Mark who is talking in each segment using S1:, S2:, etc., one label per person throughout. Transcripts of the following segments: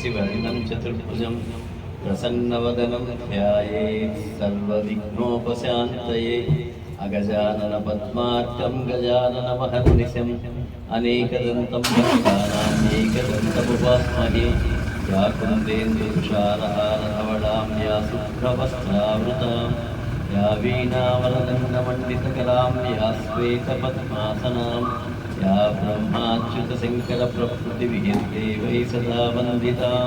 S1: विष्णुं शशिवर्णं चतुर्भुजं प्रसन्नवदनं ध्यायेत् सर्वविघ्नोपशान्तये अगजाननपद्मार्कं गजाननमहर्निशम् अनेकदन्तं भक्तानाम् एकदन्तमुपास्महे या कुन्देन्दुषारहारधवलां या शुभ्रवस्त्रावृतां या वीणावलदण्डमण्डितकलां या श्वेतपद्मासनां या ब्रह्माच्युतशङ्करप्रभृतिविहिर्देवैः सदा वन्दितां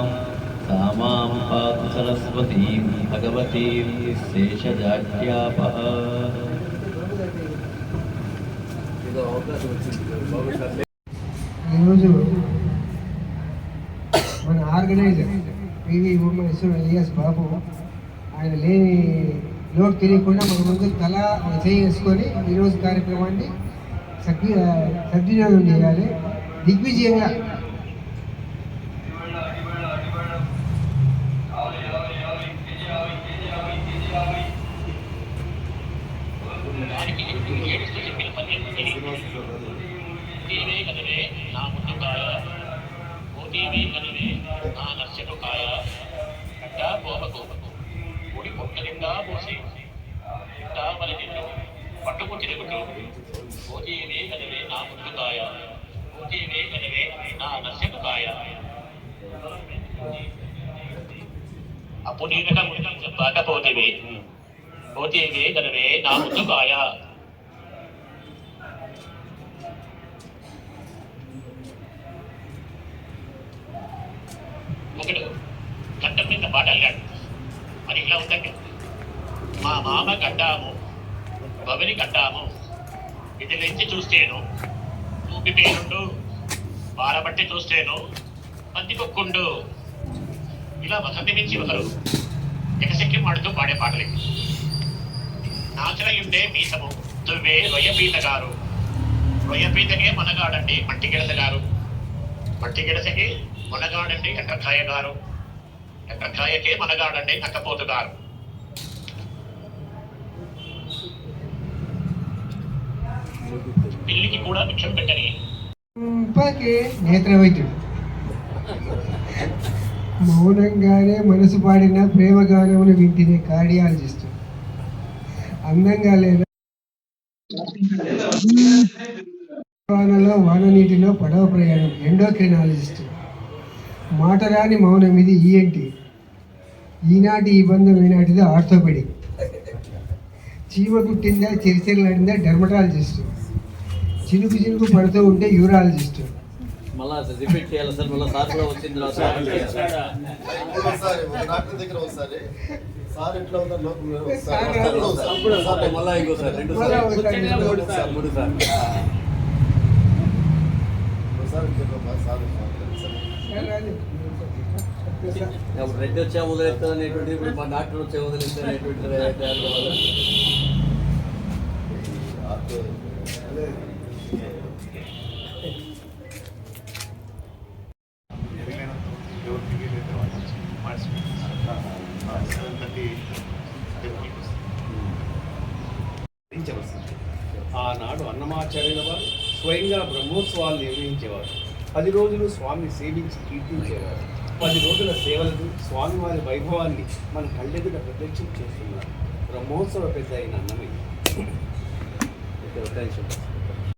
S1: सा मां पातु सरस्वतीं भगवतीं शेषजाड्यापः
S2: ఈరోజు మన organiser PV Ummeshwara alias Babu ఆయన లేని లోటు తెలియకుండా మన ముందు తల మన చేయి వేసుకొని ఈరోజు కార్యక్రమాన్ని సద్వి సద్వినియోగం చేయాలి దిగ్విజయంగా
S3: నా ముందు కాయ ఓటీవీ కదలే నా నశ్యపు కాయ అప్పుడు చెప్పాక చెప్పకపోతేవి ఓటీవీ కదలే నా ముందు ఒకడు గడ్డ మీద పాట వెళ్ళాడు మరి ఇలా ఉందండి. మా మామ గడ్డాము బవిని గడ్డాము. ఇది నుంచి చూస్తేను. ఊపి పేరుండు. వారబట్టి చూస్తేను. పంది ఇలా వసతి మించి ఒకరు ఎకసెక్కి మాడుతూ పాడే పాటలు. నాచరయుండే మీసము దువ్వే రొయ్యపీత గారు రొయ్యపీతకే మనగాడండి మట్టిగిడత గారు మట్టి గిడసకి మనగాడండి ఎక్కకాయ గారు ఎక్కకాయకే మనగాడండి నక్కపోతు గారు పిల్లికి కూడా భిక్షం పెట్టని.
S2: నేత్ర వైద్యుడు మౌనంగానే మనసు పాడిన ప్రేమ గానములు వింటినే కార్డియాలజిస్ట్. అందంగా లేదా వానలో వాన నీటిలో పడవ ప్రయాణం ఎండోక్రినాలజిస్ట్. మాట రాని మౌనం ఇది ఈఎన్టి. ఈనాటి ఈ బంధం ఈనాటిది ఆర్థోపెడిక్. చీమ కుట్టిందా చిరిచిరలాడిందా డెర్మటాలజిస్ట్. చినుకు చినుకు పడుతూ ఉంటే యూరాలజిస్ట్
S1: మళ్ళా రిపీట్ చేయాలి సార్ మళ్ళీ సార్ కూడా వచ్చిన తర్వాత
S4: డాక్టర్ దగ్గర ఒకసారి సార్ ఎట్లా ఉన్నారు
S1: మళ్ళా ఇంకోసారి రెండు సార్లు
S2: ఒకసారి.
S1: మూడు మూడు
S4: సార్. సరే.
S1: అప్పుడు రెడ్డి వచ్చే వదిలేస్తుంది అనేటువంటి ఇప్పుడు మా డాక్టర్ వచ్చే వదిలేస్తుంది అనేటువంటి
S5: ఆనాడు అన్నమాచార్యుల వారు స్వయంగా బ్రహ్మోత్సవాలు నిర్వహించేవారు. పది రోజులు స్వామిని సేవించి కీర్తించేవారు. పది రోజుల సేవలకు స్వామివారి వైభవాన్ని మన కళ్ళెదుట ప్రత్యక్షం చేస్తున్నారు. బ్రహ్మోత్సవ పెద్ద అయిన అన్నమయ్య.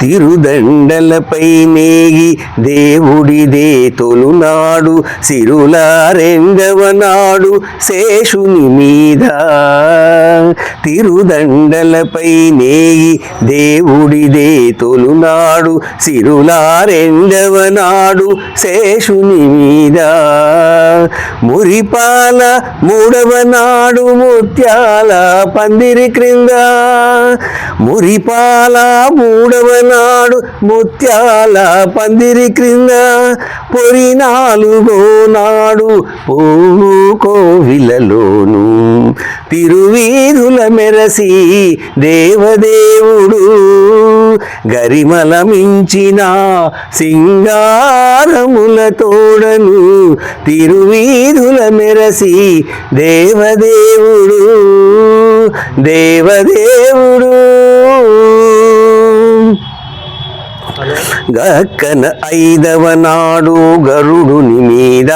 S6: తిరుదండలపై నేగి దేవుడిదే తొలునాడు సిరుల రెండవ నాడు శేషుని మీద. తిరుదండలపై నేగి దేవుడిదే తొలునాడు సిరుల రెండవ నాడు శేషుని మీద. మురిపాల మూడవ నాడు ముత్యాల పందిరి క్రింద. మురిపాల మూడవ నాడు ముత్యాల పందిరి క్రింద పొరి నాలుగో నాడు పువ్వు కోవిలలోను. తిరువీధుల మెరసి దేవదేవుడు గరిమల మించిన సింగారముల తోడను తిరువీధుల మెరసి దేవదేవుడు దేవదేవుడు. గక్కన ఐదవ నాడు గరుడుని మీద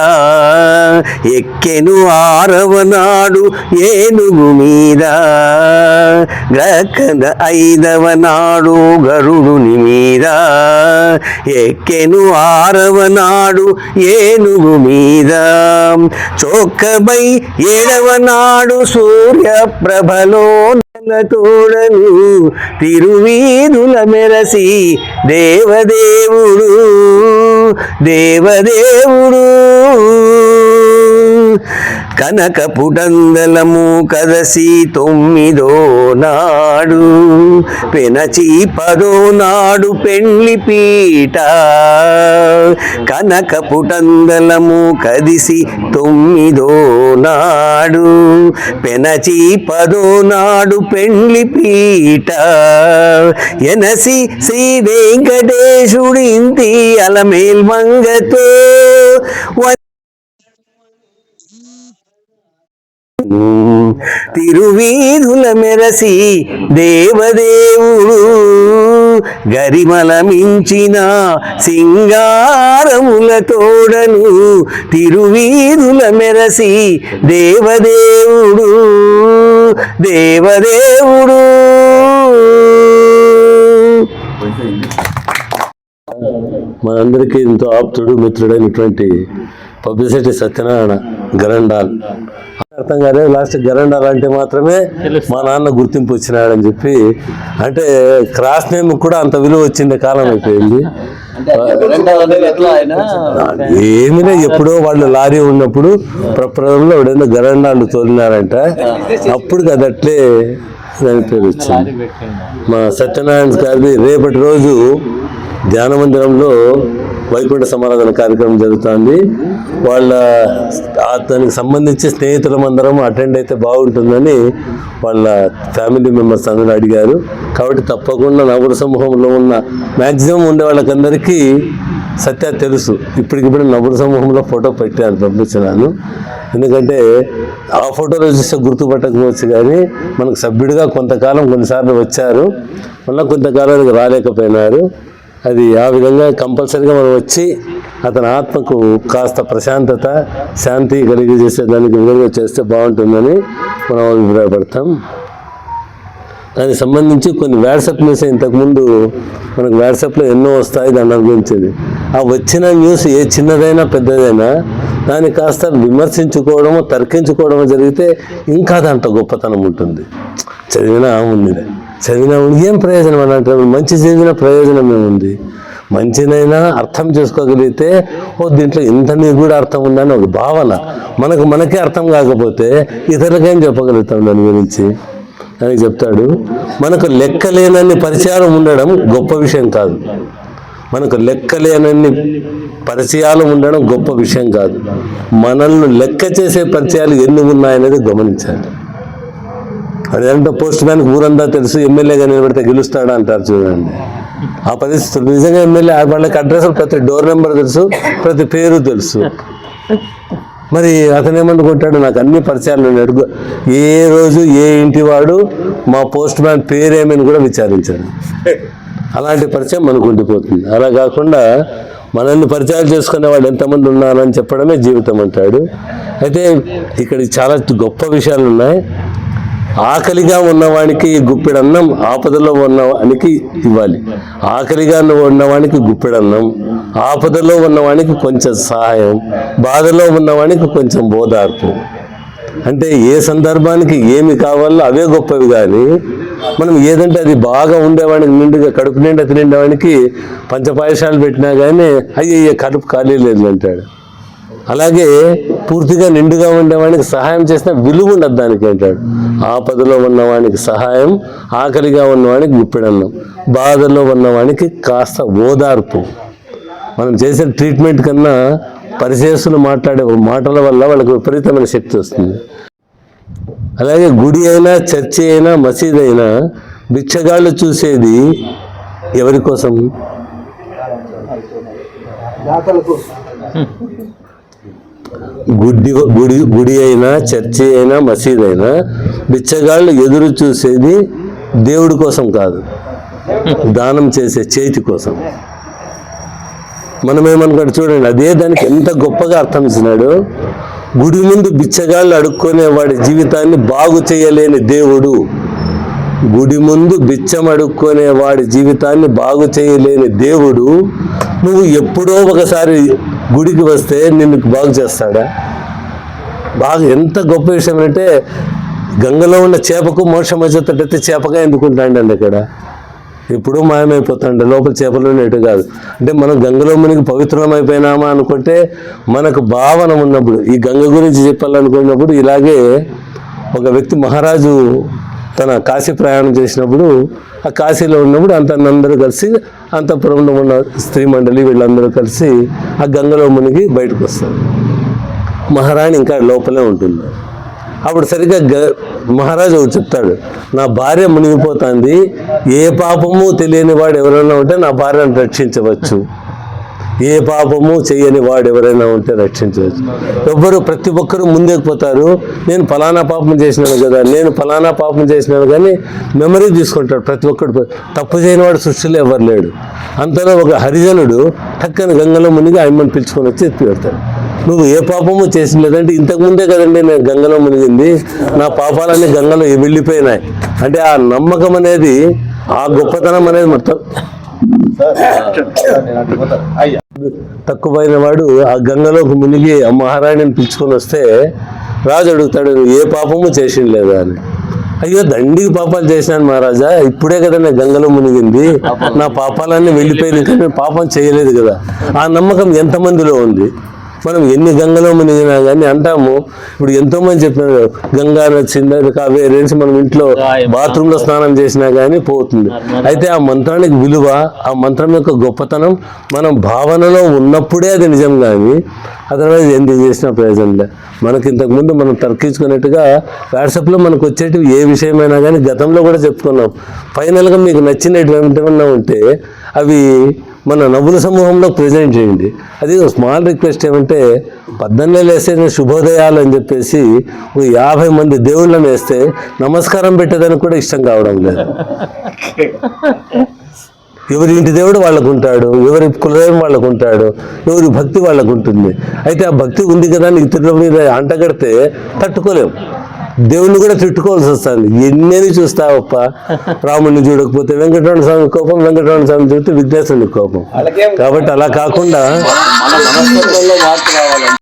S6: ఎక్కెను ఆరవ నాడు ఏనుగు మీద. గక్కన ఐదవ నాడు గరుడుని మీద ఎక్కెను ఆరవ నాడు ఏనుగు మీద. చొక్కబై ఏడవ నాడు సూర్య ప్రభలో తోడను తిరువీధుల మెరసి దేవదేవుడు దేవదేవుడు. కనక పుటందలము కదసి తొమ్మిదో నాడు పెనచి పదో నాడు పెళ్ళి పీట. కనక పుటందలము కదిసి తొమ్మిదో నాడు పెనచి పదో నాడు పెళ్ళి పీట. ఎనసి శ్రీ వెంకటేశుడింతి అలమేల్ మంగతో తిరువీధుల మెరసి దేవదేవుడు గరిమల మించిన సింగారముల తోడను తిరువీధుల మెరసి దేవదేవుడు దేవదేవుడు.
S7: మనందరికీ ఎంతో ఆప్తుడు మిత్రుడైనటువంటి పబ్లిసిటీ సత్యనారాయణ గరండాల్. అర్థం కాదే లాస్ట్ గరండాల్ అంటే మాత్రమే మా నాన్న గుర్తింపు వచ్చినాడని చెప్పి అంటే క్రాస్ నేమ్ కూడా అంత విలువ వచ్చింది కాలం అయిపోయింది. ఏమిలే ఎప్పుడో వాళ్ళు లారీ ఉన్నప్పుడు ప్రప్రదంలో ఎవడైనా గరండాలు తోలినారంట. అప్పుడు కదా అట్లే దాని పేరు వచ్చింది. మా సత్యనారాయణ గారిది రేపటి రోజు ధ్యాన మందిరంలో వైకుంఠ సమారాధన కార్యక్రమం జరుగుతుంది. వాళ్ళ దానికి సంబంధించి స్నేహితులం అందరం అటెండ్ అయితే బాగుంటుందని వాళ్ళ ఫ్యామిలీ మెంబర్స్ అందరూ అడిగారు. కాబట్టి తప్పకుండా నగర సమూహంలో ఉన్న మ్యాక్సిమం ఉండే వాళ్ళకందరికీ సత్య తెలుసు. ఇప్పటికిప్పుడు నవ్వుడు సమూహంలో ఫోటో పెట్టాను పంపించినాను. ఎందుకంటే ఆ ఫోటోలో చూస్తే గుర్తుపట్టకపోవచ్చు కానీ మనకు సభ్యుడిగా కొంతకాలం కొన్నిసార్లు వచ్చారు. మళ్ళీ కొంతకాలానికి రాలేకపోయినారు. అది ఆ విధంగా కంపల్సరీగా మనం వచ్చి అతని ఆత్మకు కాస్త ప్రశాంతత శాంతి కలిగజేసే దానికి విధంగా చేస్తే బాగుంటుందని మనం అభిప్రాయపడతాం. దానికి సంబంధించి కొన్ని వాట్సాప్ న్యూస్ ఇంతకుముందు మనకు వాట్సాప్లో ఎన్నో వస్తాయి దాన్ని గురించేది ఆ వచ్చిన న్యూస్ ఏ చిన్నదైనా పెద్దదైనా దాన్ని కాస్త విమర్శించుకోవడము తర్కించుకోవడము జరిగితే ఇంకా దాంట్లో గొప్పతనం ఉంటుంది. చదివినా ఉంది చదివినా ఉంది ఏం ప్రయోజనం అని అంటే మంచి చదివిన ప్రయోజనం ఏముంది మంచినైనా అర్థం చేసుకోగలిగితే ఓ దీంట్లో ఇంత నీకు కూడా అర్థం ఉందని ఒక భావన. మనకు మనకే అర్థం కాకపోతే ఇతరులకేం చెప్పగలుగుతాం దాని గురించి? అని చెప్తాడు. మనకు లెక్కలేనన్ని పరిచయాలు ఉండడం గొప్ప విషయం కాదు. మనకు లెక్కలేనన్ని పరిచయాలు ఉండడం గొప్ప విషయం కాదు. మనల్ని లెక్క చేసే పరిచయాలు ఎన్ని ఉన్నాయనేది గమనించాలి. అదేంటో పోస్ట్ మ్యాన్కి ఊరంతా తెలుసు ఎమ్మెల్యేగా నిలబడితే గెలుస్తాడా అంటారు చూడండి. ఆ పరిస్థితులు నిజంగా ఎమ్మెల్యే వాళ్ళకి అడ్రస్ ప్రతి డోర్ నెంబర్ తెలుసు ప్రతి పేరు తెలుసు. మరి అతను ఏమనుకుంటాడు నాకు అన్ని పరిచయాలు ఉన్నాయి అడుగు. ఏ రోజు ఏ ఇంటి వాడు మా పోస్ట్ మ్యాన్ పేరేమని కూడా విచారించాడు. అలాంటి పరిచయం మనకు ఉండిపోతుంది. అలా కాకుండా మనల్ని పరిచయాలు చేసుకునే వాళ్ళు ఎంతమంది ఉన్నారని చెప్పడమే జీవితం అంటాడు. అయితే ఇక్కడ చాలా గొప్ప విషయాలు ఉన్నాయి. ఆకలిగా ఉన్నవానికి గుప్పెడన్నం ఆపదలో ఉన్నవానికి ఇవ్వాలి. ఆకలిగా ఉన్నవానికి గుప్పెడన్నం ఆపదలో ఉన్నవానికి కొంచెం సహాయం బాధలో ఉన్నవానికి కొంచెం బోధార్పు అంటే ఏ సందర్భానికి ఏమి కావాలో అవే గొప్పవి కానీ మనం ఏదంటే అది బాగా ఉండేవాడికి నిండుగా కడుపు నిండా తినేవాడికి పంచపాయసాలు పెట్టినా కానీ అయ్యే కడుపు ఖాళీ లేదు అంటాడు. అలాగే పూర్తిగా నిండుగా ఉండేవాడికి సహాయం చేసిన విలువ ఉండదు దానికి అంటాడు. ఆపదలో ఉన్నవానికి సహాయం ఆకలిగా ఉన్నవానికి గుప్పిడన్నం. బాధలో ఉన్నవానికి కాస్త ఓదార్పు. మనం చేసే ట్రీట్మెంట్ కన్నా పరిశేషులు మాట్లాడే మాటల వల్ల వాళ్ళకి విపరీతమైన శక్తి వస్తుంది. అలాగే గుడి అయినా చర్చి అయినా మసీద్ అయినా భిక్షగాళ్ళు చూసేది ఎవరి కోసం?
S2: దాతలకు
S7: గుడి గుడి గుడి అయినా చర్చి అయినా మసీద్ అయినా బిచ్చగాళ్ళు ఎదురు చూసేది దేవుడి కోసం కాదు. దానం చేసే చేతి కోసం. మనం ఏమనుకో చూడండి అదే దానికి ఎంత గొప్పగా అర్థం ఇచ్చినాడు గుడి ముందు బిచ్చగాళ్ళు అడుక్కునే వాడి జీవితాన్ని బాగు చేయలేని దేవుడు. గుడి ముందు బిచ్చం అడుక్కునే వాడి జీవితాన్ని బాగు చేయలేని దేవుడు. నువ్వు ఎప్పుడో ఒకసారి గుడికి వస్తే నిన్ను బాగు చేస్తాడా? బాగా ఎంత గొప్ప విషయం అంటే గంగలో ఉన్న చేపకు మోక్షం వచ్చేటట్టయితే చేపగా ఎందుకుంటాండి ఇక్కడ ఇప్పుడు మాయమైపోతాడు లోపల చేపలు ఉన్నట్టు కాదు. అంటే మనం గంగలో మునిగి పవిత్రమైపోయినామా అనుకుంటే మనకు భావన ఉన్నప్పుడు ఈ గంగ గురించి చెప్పాలనుకున్నప్పుడు ఇలాగే ఒక వ్యక్తి మహారాజు తన కాశీ ప్రయాణం చేసినప్పుడు ఆ కాశీలో ఉన్నప్పుడు అంత అందరూ కలిసి అంతఃపురంలో ఉన్న స్త్రీ మండలి వీళ్ళందరూ కలిసి ఆ గంగలో మునిగి బయటకు వస్తారు. మహారాణి ఇంకా లోపలే ఉంటుంది. అప్పుడు సరిగ్గా గ మహారాజు చెప్తాడు నా భార్య మునిగిపోతుంది ఏ పాపము తెలియని వాడు ఎవరైనా ఉంటే నా భార్యను రక్షించవచ్చు. ఏ పాపము చేయని వాడు ఎవరైనా ఉంటే రక్షించవచ్చు. ఎవ్వరు ప్రతి ఒక్కరూ ముందుకుపోతారు నేను ఫలానా పాపం చేసినాను కదా నేను ఫలానా పాపం చేసినాను కానీ మెమరీ తీసుకుంటాడు ప్రతి ఒక్కడు. తప్పు చేయని వాడు సృష్టిలో ఎవరు లేడు. అంతలో ఒక హరిజనుడు టక్కన గంగలో మునిగి ఆయమ్మని పిలుచుకొని వచ్చి ఎత్తి పెడతాడు. నువ్వు ఏ పాపము చేసిన లేదంటే ఇంతకుముందే కదండి నేను గంగలో మునిగింది. నా పాపాలన్నీ గంగలో వెళ్ళిపోయినాయి. అంటే ఆ నమ్మకం అనేది ఆ గొప్పతనం అనేది మొత్తం తక్కువైన వాడు ఆ గంగలోకి మునిగి ఆ మహారాణిని పిలుచుకొని వస్తే రాజు అడుగుతాడు "నువ్వు ఏ పాపము చేసింది లేదా అని. అయ్యో దండికి పాపాలు చేశాను మహారాజా ఇప్పుడే కదా నేను గంగలో మునిగింది. నా పాపాలన్నీ వెళ్ళిపోయింది కానీ నేను పాపం చేయలేదు కదా. ఆ నమ్మకం ఎంతమందిలో ఉంది? మనం ఎన్ని గంగలో మునిగినా కానీ అంటాము ఇప్పుడు ఎంతో మంది చెప్పినారు గంగా నచ్చింది కావేరి అనేసి మనం ఇంట్లో బాత్రూంలో స్నానం చేసినా కానీ పోతుంది. అయితే ఆ మంత్రానికి విలువ ఆ మంత్రం యొక్క గొప్పతనం మనం భావనలో ఉన్నప్పుడే అది నిజం కానీ అదర్వైజ్ ఎందుకు చేసిన ప్రయోజనం లే. మనకి ఇంతకుముందు మనం తర్కించుకున్నట్టుగా వాట్సాప్లో మనకు వచ్చేటివి ఏ విషయమైనా కానీ గతంలో కూడా చెప్పుకున్నాం. ఫైనల్గా మీకు నచ్చినటువంటి ఏమన్నా ఉంటే అవి మన నవ్వుల సమూహంలో ప్రజెంట్ చేయండి. అది స్మాల్ రిక్వెస్ట్ ఏమంటే పద్దన్నే లేస్తే శుభోదయాలు అని చెప్పేసి ఒక యాభై మంది దేవుళ్ళని వేస్తే నమస్కారం పెట్టేదానికి కూడా ఇష్టం కావడం లేదు. ఎవరి ఇంటి దేవుడు వాళ్ళకు ఉంటాడు ఎవరి కులదైవం వాళ్ళకు ఉంటాడు ఎవరి భక్తి వాళ్ళకు ఉంటుంది. అయితే ఆ భక్తి ఉంది కదా అని ఇతరుల మీద అంటగడితే తట్టుకోలేము దేవుణ్ణి కూడా తిట్టుకోవాల్సి వస్తుంది. ఎన్నని చూస్తావప్ప? రాముడిని చూడకపోతే వెంకటరమణ స్వామి కోపం వెంకటరమణ స్వామి చూస్తే విఘ్నేశ్వరుని కోపం. కాబట్టి అలా కాకుండా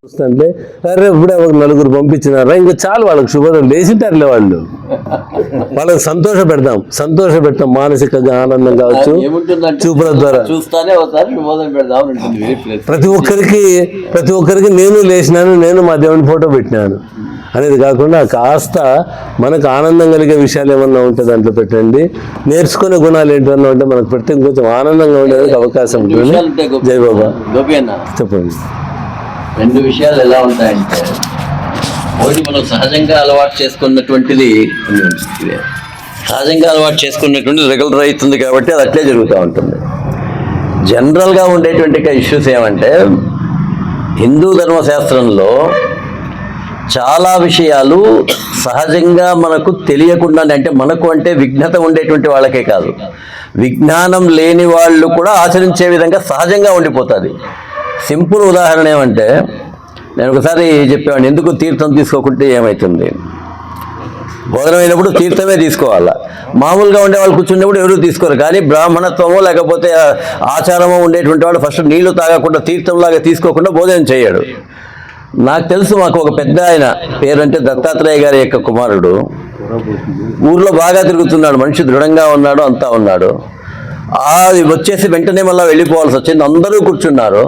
S7: చూస్తుంటే అరే ఇప్పుడే ఒక నలుగురు పంపించినారా? ఇంకా చాలు వాళ్ళకి శుభోదయం. లేచింటారులే వాళ్ళు. వాళ్ళకి సంతోష పెడదాం సంతోష పెడతాం మానసికంగా ఆనందం కావచ్చు. చూపుల ద్వారా. ప్రతి ఒక్కరికి ప్రతి ఒక్కరికి నేను లేచినాను నేను మా దేవుని ఫోటో పెట్టినాను. అనేది కాకుండా కాస్త మనకు ఆనందం కలిగే విషయాలు ఏమన్నా ఉంటే దాంట్లో పెట్టండి. నేర్చుకునే గుణాలు ఏంటన్నా ఉంటే మనకు పెడితే ఇంకొంచెం ఆనందంగా ఉండేందుకు అవకాశం ఉంటుంది.
S1: విషయాలు ఉంటాయి గోపి.
S7: జై బాబా.
S1: గోపి అన్న.
S7: చెప్పండి.
S1: రెండు విషయాలు ఎలా ఉంటాయంటే ఒకటి మనం సహజంగా అలవాటు చేసుకున్నటువంటిది. సహజంగా అలవాటు చేసుకున్నటువంటిది రెగ్యులర్ అవుతుంది కాబట్టి అది అట్లే జరుగుతూ ఉంటుంది. జనరల్గా ఉండేటువంటి ఇష్యూస్ ఏమంటే హిందూ ధర్మశాస్త్రంలో చాలా విషయాలు సహజంగా మనకు తెలియకుండానే అంటే మనకు అంటే విఘ్నత ఉండేటువంటి వాళ్ళకే కాదు. విజ్ఞానం లేని వాళ్ళు కూడా ఆచరించే విధంగా సహజంగా ఉండిపోతుంది. సింపుల్ ఉదాహరణ ఏమంటే నేను ఒకసారి చెప్పేవాడిని ఎందుకు తీర్థం తీసుకోకుంటే ఏమవుతుంది బోధనమైనప్పుడు తీర్థమే తీసుకోవాలా. మామూలుగా ఉండే వాళ్ళు కూర్చున్నప్పుడు ఎవరు తీసుకోరు కానీ బ్రాహ్మణత్వమో లేకపోతే ఆచారమో ఉండేటువంటి వాడు ఫస్ట్ నీళ్ళు తాగకుండా తీర్థంలాగా తీసుకోకుండా భోజనం చేయడు. నాకు తెలుసు మాకు ఒక పెద్ద ఆయన పేరంటే దత్తాత్రేయ గారి యొక్క కుమారుడు. ఊర్లో బాగా తిరుగుతున్నాడు మనిషి దృఢంగా ఉన్నాడు అంతా ఉన్నాడు. అది వచ్చేసి వెంటనే మళ్ళీ వెళ్ళిపోవాల్సి వచ్చింది. అందరూ కూర్చున్నారు.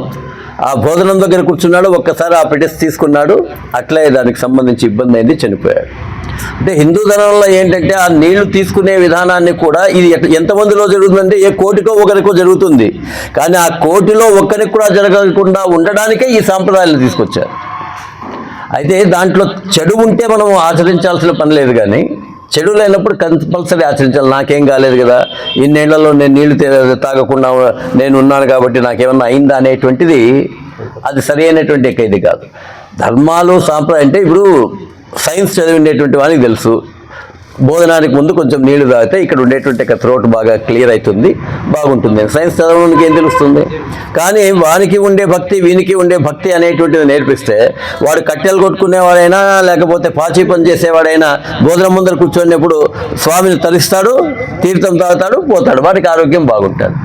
S1: ఆ భోజనం దగ్గర కూర్చున్నాడు ఒక్కసారి ఆ పిటిస్ తీసుకున్నాడు. అట్లే దానికి సంబంధించి ఇబ్బంది అయింది చనిపోయాడు. అంటే హిందూ ధనంలో ఏంటంటే ఆ నీళ్ళు తీసుకునే విధానాన్ని కూడా ఇది ఎంతమందిలో జరుగుతుందంటే ఏ కోటికో ఒకరికో జరుగుతుంది. కానీ ఆ కోటిలో ఒక్కరికి కూడా జరగకుండా ఉండడానికే ఈ సాంప్రదాయాలు తీసుకొచ్చారు. అయితే దాంట్లో చెడు ఉంటే మనం ఆచరించాల్సిన పని లేదు కానీ చెడు లేనప్పుడు కంపల్సరీ ఆచరించాలి. నాకేం కాలేదు కదా ఇన్నేళ్ళలో నేను నీళ్ళు తాగకుండా నేను ఉన్నాను కాబట్టి నాకేమన్నా అయిందా అనేటువంటిది అది సరి అయినటువంటి ఇది కాదు. ధర్మాలు సాంప్రదాయం అంటే ఇప్పుడు సైన్స్ చదివినటువంటి వానికి తెలుసు. భోజనానికి ముందు కొంచెం నీళ్ళు తాగితే ఇక్కడ ఉండేటువంటి త్రోట్ థ్రోట్ బాగా క్లియర్ అవుతుంది బాగుంటుంది. సైన్స్ చదవడానికి ఏం తెలుస్తుంది? కానీ వానికి ఉండే భక్తి వీనికి ఉండే భక్తి అనేటువంటిది నేర్పిస్తే వాడు కట్టెలు కొట్టుకునేవాడైనా లేకపోతే పాచి పని చేసేవాడైనా భోజనం ముందర కూర్చున్నప్పుడు స్వామిని తరిస్తాడు తీర్థం తాగుతాడు పోతాడు. వాడికి ఆరోగ్యం బాగుంటుంది.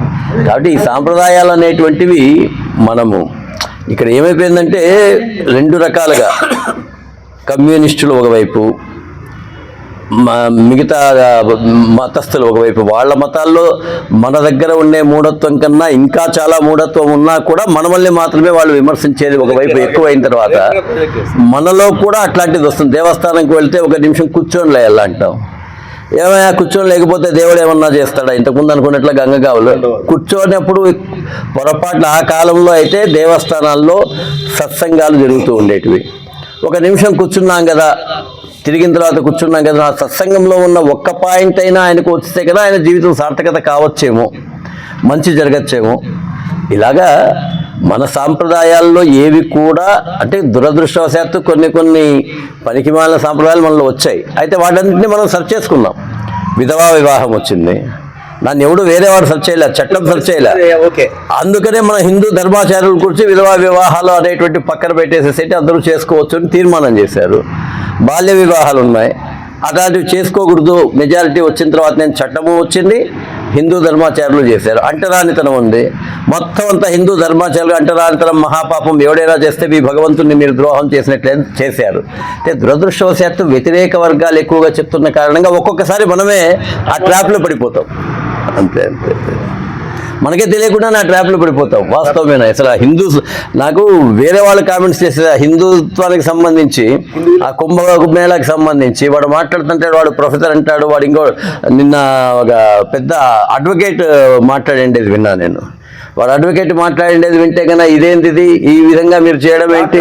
S1: కాబట్టి ఈ సాంప్రదాయాలు అనేటువంటివి మనము ఇక్కడ ఏమైపోయిందంటే రెండు రకాలుగా. కమ్యూనిస్టులు ఒకవైపు మిగతా మతస్థులు ఒకవైపు వాళ్ళ మతాల్లో మన దగ్గర ఉండే మూఢత్వం కన్నా ఇంకా చాలా మూఢత్వం ఉన్నా కూడా మనమల్ని మాత్రమే వాళ్ళు విమర్శించేది ఒకవైపు ఎక్కువైన తర్వాత మనలో కూడా అట్లాంటిది వస్తుంది. దేవస్థానంకి వెళ్తే ఒక నిమిషం కూర్చొని లేయాలి అంటాం ఏమైనా కూర్చొని లేకపోతే దేవుడు ఏమన్నా చేస్తాడా? ఇంతకుముందు అనుకున్నట్లు గంగగావులు కూర్చోనప్పుడు పొరపాట్లు ఆ కాలంలో అయితే దేవస్థానాల్లో సత్సంగాలు జరుగుతూ ఉండేటివి. ఒక నిమిషం కూర్చున్నాం కదా తిరిగిన తర్వాత కూర్చున్నాం కదా ఆ సత్సంగంలో ఉన్న ఒక్క పాయింట్ అయినా ఆయనకు వస్తే కదా ఆయన జీవితం సార్థకత కావచ్చేమో మంచి జరగచ్చేమో. ఇలాగా మన సాంప్రదాయాల్లో ఏవి కూడా అంటే దురదృష్టవశాత్తు కొన్ని కొన్ని పనికిమాలిన సాంప్రదాయాలు మనలో వచ్చాయి. అయితే వాటన్నింటినీ మనం సర్చ్ చేసుకున్నాం విధవా వివాహం వచ్చింది. దాన్ని ఎవడు వేరే వాడు సర్చ్ చేయలే చట్టం సర్చ్ చేయలే.
S5: ఓకే
S1: అందుకనే మన హిందూ ధర్మాచార్యుల గురించి విధవా వివాహాలు అనేటువంటి పక్కన పెట్టేసేసి అందరూ చేసుకోవచ్చు అని తీర్మానం చేశారు. బాల్య వివాహాలు ఉన్నాయి అట్లాంటివి చేసుకోకూడదు. మెజారిటీ వచ్చిన తర్వాత నేను చట్టము వచ్చింది. హిందూ ధర్మాచార్యులు చేశారు. అంటరానితనం ఉంది. మొత్తం అంతా హిందూ ధర్మాచారులు అంటరానితనం మహాపాపం ఎవడైనా చేస్తే మీ భగవంతుని మీరు ద్రోహం చేసినట్లే చేశారు. అంటే దురదృష్టవశాత్తు వ్యతిరేక వర్గాలు ఎక్కువగా చెప్తున్న కారణంగా ఒక్కొక్కసారి మనమే ఆ ట్రాప్లో పడిపోతాం. అంతే అంతే. మనకే తెలియకుండా నా ట్రాప్లో పడిపోతాం వాస్తవమేనా? అసలు ఆ హిందూ నాకు వేరే వాళ్ళు కామెంట్స్ చేసే ఆ హిందుత్వానికి సంబంధించి ఆ కుంభ మేళాకి సంబంధించి వాడు మాట్లాడుతుంటాడు వాడు ప్రొఫెసర్ అంటాడు వాడు ఇంకో నిన్న ఒక పెద్ద అడ్వకేట్ మాట్లాడేది విన్నా నేను. వాడు అడ్వకేట్ మాట్లాడేది వింటే కన్నా ఇదేంటిది? ఈ విధంగా మీరు చేయడం ఏంటి?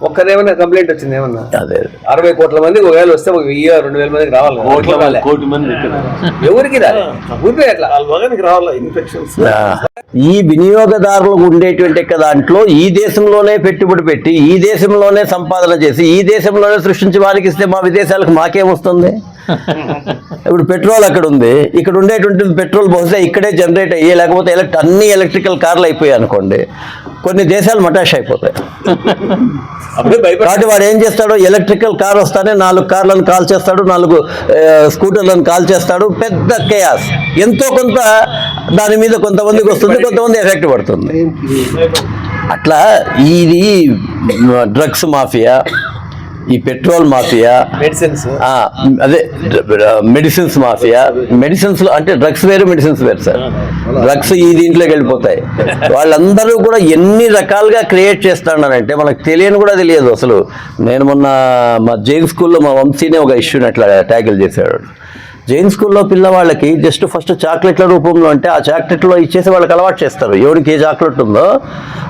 S5: ఒక్కరేమైనా కంప్లైంట్ వచ్చింది ఏమన్నా?
S1: అదే.
S5: అరవై కోట్ల మంది ఒకవేళ వస్తే ఒక వెయ్యి రెండు వేల మందికి రావాలి?
S4: కోటి మంది
S5: ఎవరికి రాలే? ఎట్లా
S4: రావాలా ఇన్ఫెక్షన్స్
S1: ఈ వినియోగదారులకు ఉండేటువంటి దాంట్లో ఈ దేశంలోనే పెట్టుబడి పెట్టి ఈ దేశంలోనే సంపాదన చేసి ఈ దేశంలోనే సృష్టించి వారికి ఇస్తే మా విదేశాలకు మాకేమొస్తుంది ఇప్పుడు పెట్రోల్ అక్కడ ఉంది. ఇక్కడ ఉండేటువంటి పెట్రోల్ బహుశా ఇక్కడే జనరేట్ అయ్యి లేకపోతే అన్ని ఎలక్ట్రికల్ కార్లు అయిపోయాయి అనుకోండి. కొన్ని దేశాలు మటాష్ అయిపోతాయి. కాబట్టి వాడు ఏం చేస్తాడు? ఎలక్ట్రికల్ కార్ వస్తానే నాలుగు కార్లను కాల్ చేస్తాడు నాలుగు స్కూటర్లను కాల్ చేస్తాడు. పెద్ద కేయాస్ ఎంతో కొంత దాని మీద కొంతమందికి వస్తుంది కొంతమంది ఎఫెక్ట్ పడుతుంది. అట్లా ఇది డ్రగ్స్ మాఫియా ఈ పెట్రోల్ మాఫియా
S5: మెడిసిన్స్?
S1: అదే మెడిసిన్స్ మాఫియా. మెడిసిన్స్లో అంటే డ్రగ్స్ వేరు మెడిసిన్స్ వేరు సార్. డ్రగ్స్ ఈ దీంట్లోకి వెళ్ళిపోతాయి. వాళ్ళందరూ కూడా ఎన్ని రకాలుగా క్రియేట్ చేస్తున్నారంటే మనకు తెలియని కూడా తెలియదు అసలు. నేను మొన్న మా జైన్ స్కూల్లో మా వంశీనే ఒక ఇష్యూని అట్లా ట్యాకిల్ చేశాడు జైన్ స్కూల్లో పిల్లవాళ్ళకి జస్ట్ ఫస్ట్ చాక్లెట్ల రూపంలో అంటే ఆ చాక్లెట్లో ఇచ్చేసి వాళ్ళకి అలవాటు చేస్తారు. ఎవరికి ఏ చాక్లెట్ ఉందో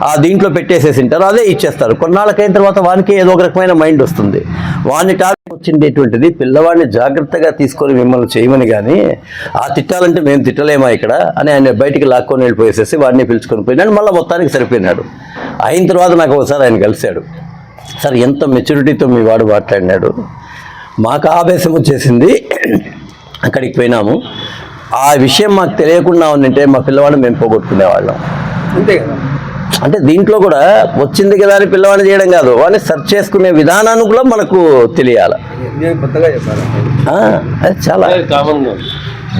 S1: ఆ దీంట్లో పెట్టేసేసి ఉంటారు అదే ఇచ్చేస్తారు. కొన్నాళ్ళకైన తర్వాత వానికి ఏదో ఒక రకమైన మైండ్ వస్తుంది. వాడిని టార్గెట్ వచ్చిండేటువంటిది పిల్లవాడిని జాగ్రత్తగా తీసుకొని మిమ్మల్ని చేయమని కానీ ఆ తిట్టాలంటే మేము తిట్టలేమా ఇక్కడ? అని ఆయన బయటికి లాక్కొని వెళ్ళిపోయేసేసి వాడిని పిలుచుకొని పోయినాడు. మళ్ళీ మొత్తానికి సరిపోయినాడు. అయిన తర్వాత నాకు ఒకసారి ఆయన కలిశాడు. సార్ ఎంత మెచ్యూరిటీతో మీ వాడు మాట్లాడినాడు? మాకు ఆవేశం వచ్చేసింది. అక్కడికి పోయినాము. ఆ విషయం మాకు తెలియకుండా ఉండింటే మా పిల్లవాడిని మేము పోగొట్టుకునేవాళ్ళం.
S5: అంతే కదా?
S1: అంటే దీంట్లో కూడా వచ్చింది కదా అని పిల్లవాడిని చేయడం కాదు వాడిని సెర్చ్ చేసుకునే విధానాన్ని కూడా మనకు తెలియాలి. అది చాలా.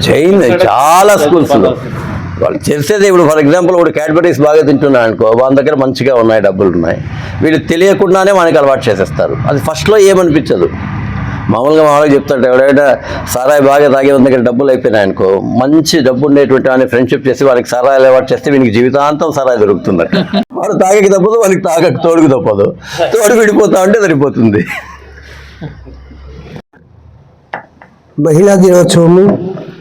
S1: జైన్ చాలా స్కూల్స్ వాళ్ళు చేసేది ఇప్పుడు ఫర్ ఎగ్జాంపుల్ ఇప్పుడు క్యాడ్బరీస్ బాగా తింటున్నాడు అనుకో వాళ్ళ దగ్గర మంచిగా ఉన్నాయి డబ్బులు ఉన్నాయి. వీళ్ళు తెలియకుండానే మనకి అలవాటు చేసేస్తారు. అది ఫస్ట్లో ఏమనిపించదు. మామూలుగా మామూలుగా చెప్తాడు ఎవడైనా సారాయి బాగా తాగే ఉన్న దగ్గర డబ్బులు అయిపోయినాయి అనుకో మంచి డబ్బు ఉండేటువంటి వాడిని ఫ్రెండ్షిప్ చేసి వాళ్ళకి సారాయి అలవాటు చేస్తే వీనికి జీవితాంతం సారాయి దొరుకుతుందట వాడు తాగక తప్పదు వాళ్ళకి తాగక తోడుకు తప్పదు. తోడు విడిపోతా ఉంటే సరిపోతుంది.
S2: మహిళా దినోత్సవము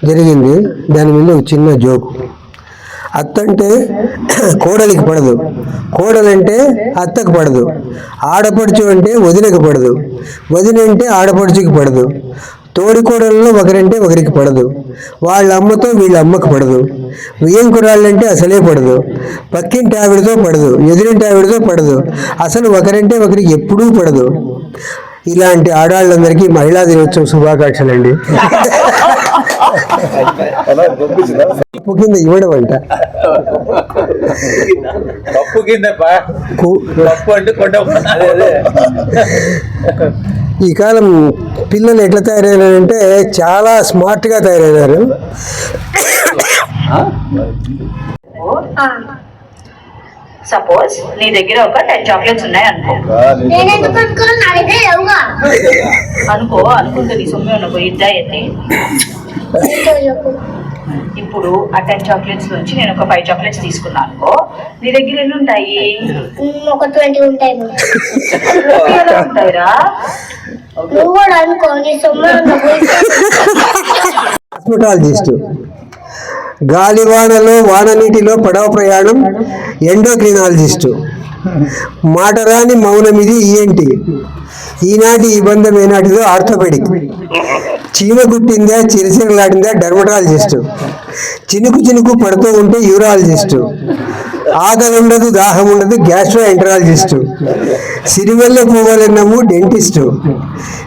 S2: జరిగింది. దాని మీద ఒక చిన్న జోక్. అత్తంటే కోడలికి పడదు. కోడలంటే అత్తకు పడదు. ఆడపడుచు అంటే వదినకి పడదు. వదిన అంటే ఆడపడుచుకి పడదు. తోడి కోడలలో ఒకరంటే ఒకరికి పడదు. వాళ్ళ అమ్మతో వీళ్ళ అమ్మకు పడదు. బియ్యం కురాళ్ళంటే అసలే పడదు. పక్కింటి ఆవిడతో పడదు. ఎదురింటి ఆవిడతో పడదు. అసలు ఒకరంటే ఒకరికి ఎప్పుడూ పడదు. ఇలాంటి ఆడవాళ్ళందరికీ మహిళా దినోత్సవం శుభాకాంక్షలు కింద ఇవ్వడం అంట.
S5: పప్పు కింద పప్పు అంటే
S2: ఈ కాలం పిల్లలు ఎట్లా తయారైనారంటే చాలా స్మార్ట్గా తయారైనారు.
S8: సపోజ్ నీ దగ్గర ఒక టెన్ చాక్లెట్స్ ఉన్నాయి అనుకో. అనుకో అనుకుంటే నీ సొమ్మే ఉన్న ఎత్తి
S9: నీతో చెప్పు.
S8: ఇప్పుడు ఆ టెన్ చాక్లెట్స్ నుంచి నేను ఒక ఫైవ్ చాక్లెట్స్ తీసుకున్నాను. నీ దగ్గర ఎన్ని ఉంటాయి?
S9: ఒక ట్వంటీ ఉంటాయి
S8: ఉంటాయిరా?
S9: నువ్వు కూడా అనుకో నీ సొమ్ము ఉన్న పోయి
S2: హాస్పిటాలజిస్ట్ గాలివానలో వాన నీటిలో పడవ ప్రయాణం ఎండోక్రినాలజిస్టు. మాటరాని మౌనం ఇది ఈనాటి ఈ ఏనాటిదో ఆర్థోపెడిక్. చీమ గుట్టిందా చిరచిరలాడిందా డర్మటాలజిస్టు. చినుకు చినుకు పడుతూ ఉంటే యూరాలజిస్టు. ఆకలి ఉండదు దాహం ఉండదు గ్యాస్ట్రో ఎంటరాలజిస్టు సిరివెల్ల పువ్వులన్నము డెంటిస్టు.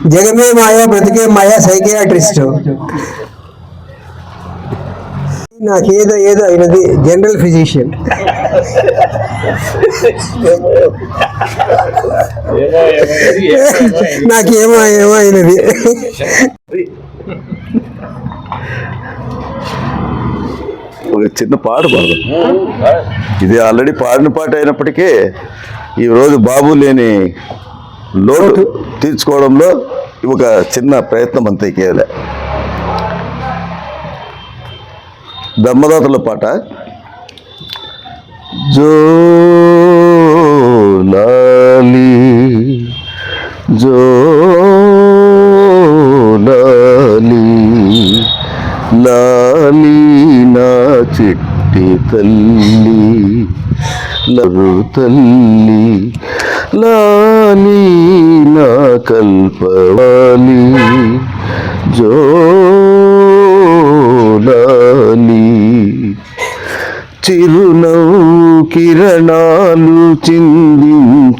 S2: జగమే మాయా బ్రతికే మాయా సైకియాట్రిస్టు. నాకేదో ఏదో అయినది జనరల్ ఫిజిషియన్ నాకేమో ఏమో అయినది.
S10: ఒక చిన్న పాట పాడదాం. ఇది ఆల్రెడీ పాడిన పాట అయినప్పటికీ ఈరోజు బాబు లేని లోటు. తీర్చుకోవడంలో ఒక చిన్న ప్రయత్నం అంతే కేవలే. ధర్మదాతల పాట. జో లాలి జో లాలి లాలి నా చిట్టి తల్లి లరు తల్లి లాలి నా కల్పవాలి జో చిరునవ్వు కిరణాలు చిందించుమోము.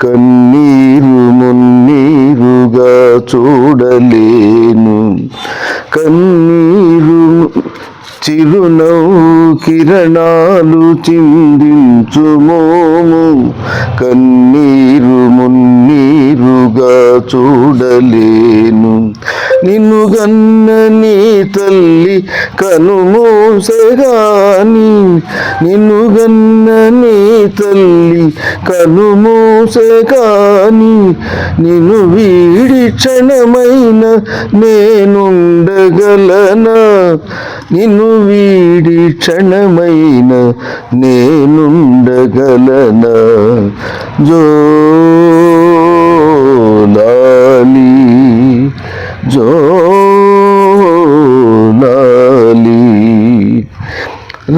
S10: కన్నీరు మున్నీరుగా చూడలేను. కన్నీరు చిరునవ్వు కిరణాలు చిందించుమోము కన్నీరు మున్నీరుగా చూడలేను. నిన్ను గన్న నీ తల్లి కనుమూసగాని నిన్ను గన్న నీ తల్లి కనుమూసగాని నిన్ను వీడి క్షణమైన నేనుండగలనా? నిన్ను వీడి క్షణమైన నేనుండగలన? జోలాలి జోలాలి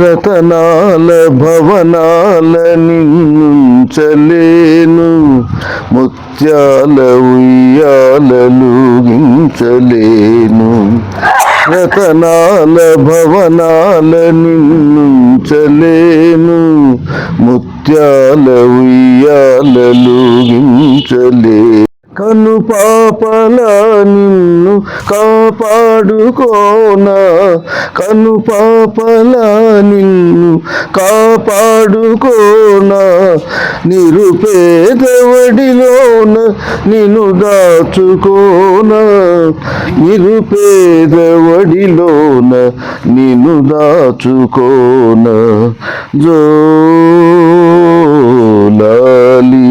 S10: రతనాల భవనాల నించలేను ముత్యాల ఉయ్యాలలు గించలేను. రతనాల భవనాల నిన్నుంచలేను ముత్యాల ఉయ్యాలలుగించలేను కను పాపల నిన్ను కాపాడుకోనా? కను పాపల నిన్ను కాపాడుకోనా? నిరుపేదవడిలోన నిన్ను దాచుకోనా? నిరుపేదవడిలోన నిన్ను దాచుకోనా? జో లాలి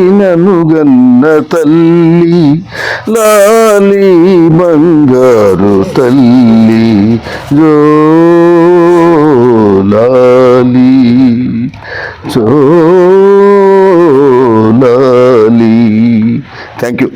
S10: లాలీననుగన్న తల్లి లాలీ బంగారు తల్లి. జో లాలి చో లాలి థ్యాంక్ యూ